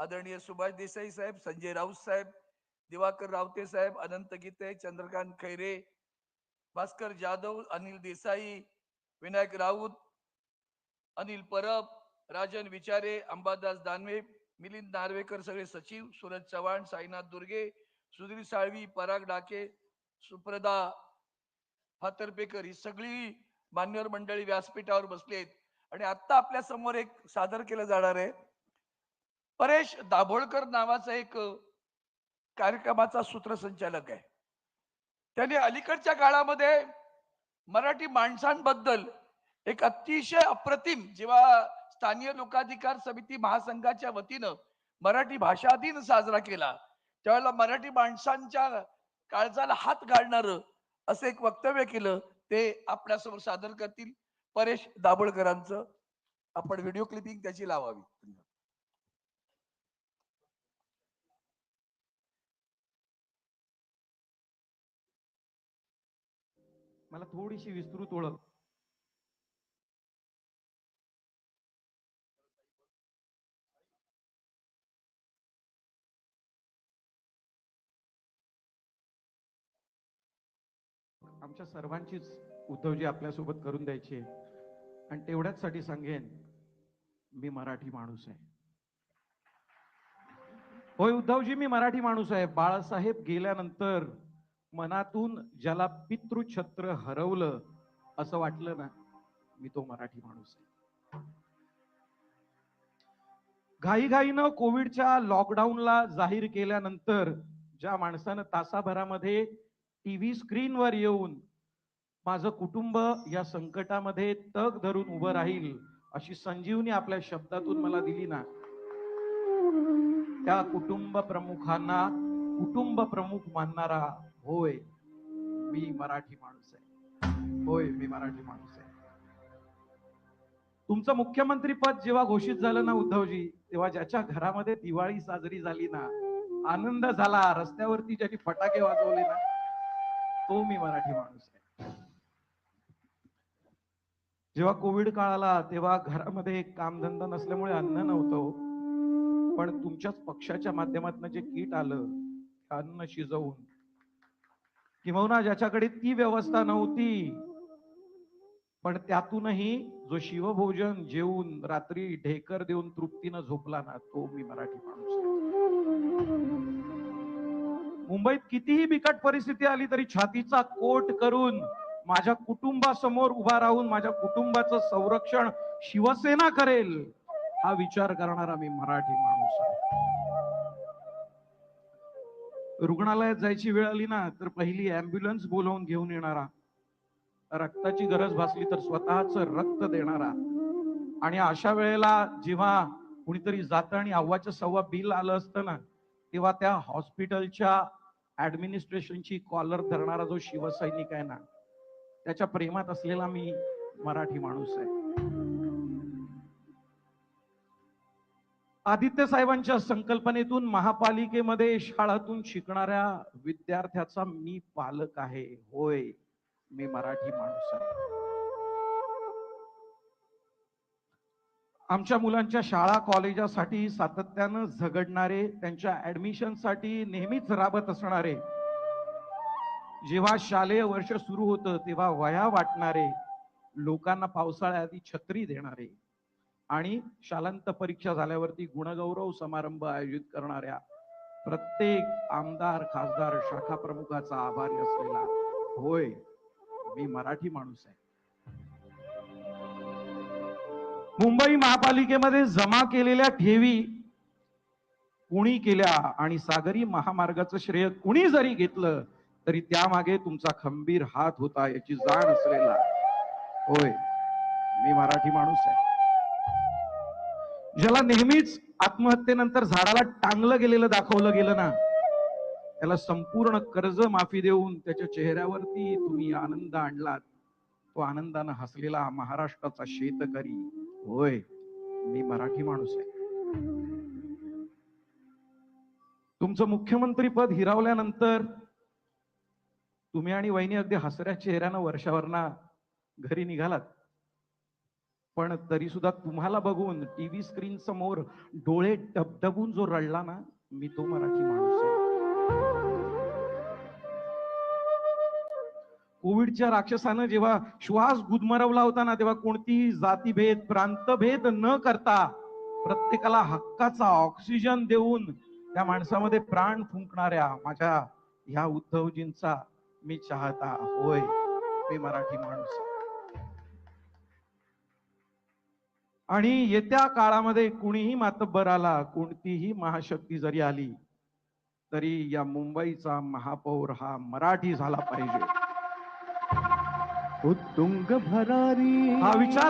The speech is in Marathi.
आदरणीय सुभाष देसाई साहेब संजय राऊत साहेब दिवाकर रावते साहेब अनंत गीते चंद्रकांत खैरे भास्कर जाधव अनिल देसाई विनायक राऊत अनिल परब राजन विचारे अंबादास दानवे मिलिंद नार्वेकर सगळे सचिव सूरज चव्हाण साईनाथ दुर्गे सुधीर साळवी पराग डाके सुप्रदा फातरपेकर ही सगळी मान्यवर मंडळी व्यासपीठावर बसली आहेत आणि आत्ता आपल्यासमोर एक सादर केलं जाणार आहे. परेश दाभोळकर नावाचा एक कार्यक्रमाचा सूत्रसंचालक आहे. त्याने अलीकडच्या काळामध्ये मराठी माणसांबद्दल एक अतिशय अप्रतिम जेव्हा स्थानीय लोकाधिकार समिती महासंघाच्या वतीनं मराठी भाषा दिन साजरा केला त्यावेळेला मराठी माणसांच्या काळजाला हात घालणार असं एक वक्तव्य केलं ते आपल्यासमोर सादर करतील. परेश दाभोळकरांचं आपण व्हिडिओ क्लिपिंग त्याची लावावी. मला थोडीशी विस्तृत ओळख. आमच्या सर्वांचीच उद्धवजी आपल्यासोबत करून द्यायची आहे. आणि तेवढ्याच साठी सांगेन मी मराठी माणूस आहे. होय उद्धवजी मी मराठी माणूस आहे. बाळासाहेब गेल्यानंतर मनातून ज्याला पितृछत्र हरवलं असं वाटलं ना मी तो मराठी माणूस आहे. घाईघाईनं कोविडच्या लॉकडाऊनला जाहीर केल्यानंतर ज्या माणसानं तासाभरामध्ये टीव्ही स्क्रीनवर येऊन माझं कुटुंब या संकटामध्ये तग धरून उभं राहील अशी संजीवनी आपल्या शब्दातून मला दिली ना त्या कुटुंब प्रमुखांना कुटुंब प्रमुख मानणारा होय मी मराठी माणूस आहे. होय मी मराठी माणूस आहे. तुमचं मुख्यमंत्री पद जेव्हा घोषित झालं ना उद्धवजी तेव्हा ज्याच्या घरामध्ये दिवाळी साजरी झाली ना आनंद झाला रस्त्यावरती ज्यांनी फटाके वाजवले ना तो मी मराठी माणूस आहे. जेव्हा कोविड काळ आला तेव्हा घरामध्ये कामधंदा नसल्यामुळे अन्न नव्हतं. पण तुमच्याच पक्षाच्या माध्यमातून जे किट आलं ते अन्न शिजवून किंवा ज्याच्याकडे ती व्यवस्था नव्हती पण त्यातूनही जो शिवभोजन जेवून रात्री ढेकर देऊन तृप्तीनं झोपला ना तो मी मराठी माणूस मुंबईत कितीही बिकट परिस्थिती आली तरी छातीचा कोट करून माझ्या कुटुंबासमोर उभा राहून माझ्या कुटुंबाचं संरक्षण शिवसेना करेल हा विचार करणारा मी मराठी माणूस आहे. रुग्णालयात जायची वेळ आली ना तर पहिली अँब्युलन्स बोलवून घेऊन येणारा. रक्ताची गरज भासली तर स्वतःच रक्त देणारा. आणि अशा वेळेला जेव्हा कुणीतरी जातं आणि अव्वाच्या सव्वा बिल आलं असतं ना तेव्हा त्या हॉस्पिटलच्या ऍडमिनिस्ट्रेशनची कॉलर धरणारा जो शिवसैनिक आहे ना त्याच्या प्रेमात असलेला मी मराठी माणूस आहे. आदित्य साहेबांच्या संकल्पनेतून महापालिकेमध्ये शाळातून शिकणाऱ्या विद्यार्थ्याचा मी पालक आहे. होय मी मराठी माणूस आहे. आमच्या मुलांच्या शाळा कॉलेजासाठी सातत्यानं झगडणारे त्यांच्या ऍडमिशनसाठी नेहमीच राबत असणारे जेव्हा शालेय वर्ष सुरू होतं तेव्हा वया वाटणारे लोकांना पावसाळ्याआधी छत्री देणारे आणि शालांत परीक्षा झाल्यावरती गुणगौरव समारंभ आयोजित करणाऱ्या प्रत्येक आमदार खासदार शाखा प्रमुखाचा आभारी असलेला होय मी मराठी माणूस आहे. मुंबई महापालिकेमध्ये जमा केलेल्या ठेवी कुणी केल्या आणि सागरी महामार्गाचं श्रेय कुणी जरी घेतलं तरी त्यामागे तुमचा खंबीर हात होता याची जाण असलेला होय मी मराठी माणूस आहे. ज्याला नेहमीच आत्महत्येनंतर झाडाला टांगलं गेलेलं दाखवलं गेलं ना त्याला संपूर्ण कर्ज माफी देऊन त्याच्या चेहऱ्यावरती तुम्ही आनंद आणलात. तो आनंदानं हसलेला महाराष्ट्राचा शेतकरी. होय मी मराठी माणूस आहे. तुमचं मुख्यमंत्री पद हिरावल्यानंतर तुम्ही आणि वहिनी अगदी हसऱ्या चेहऱ्यानं वर्षावरना घरी निघालात. पण तरी सुद्धा तुम्हाला बघून टीव्ही स्क्रीन समोर डोळे डबडबून जो रडला ना मी तो मराठी माणूस आहे. कोविडच्या राक्षसानं जेव्हा श्वास गुदमरवला होता ना तेव्हा कोणतीही जातीभेद प्रांतभेद न करता प्रत्येकाला हक्काचा ऑक्सिजन देऊन त्या माणसामध्ये प्राण फुंकणाऱ्या माझ्या ह्या उद्धवजींचा मी चाहता. होय मी मराठी माणूस आणि येत्या काळामध्ये कुणीही मातब्बर आला कोणतीही महाशक्ती जरी आली तरी या मुंबईचा महापौर हा मराठी झाला पाहिजे. उत्तुंग भरारी. हा विचार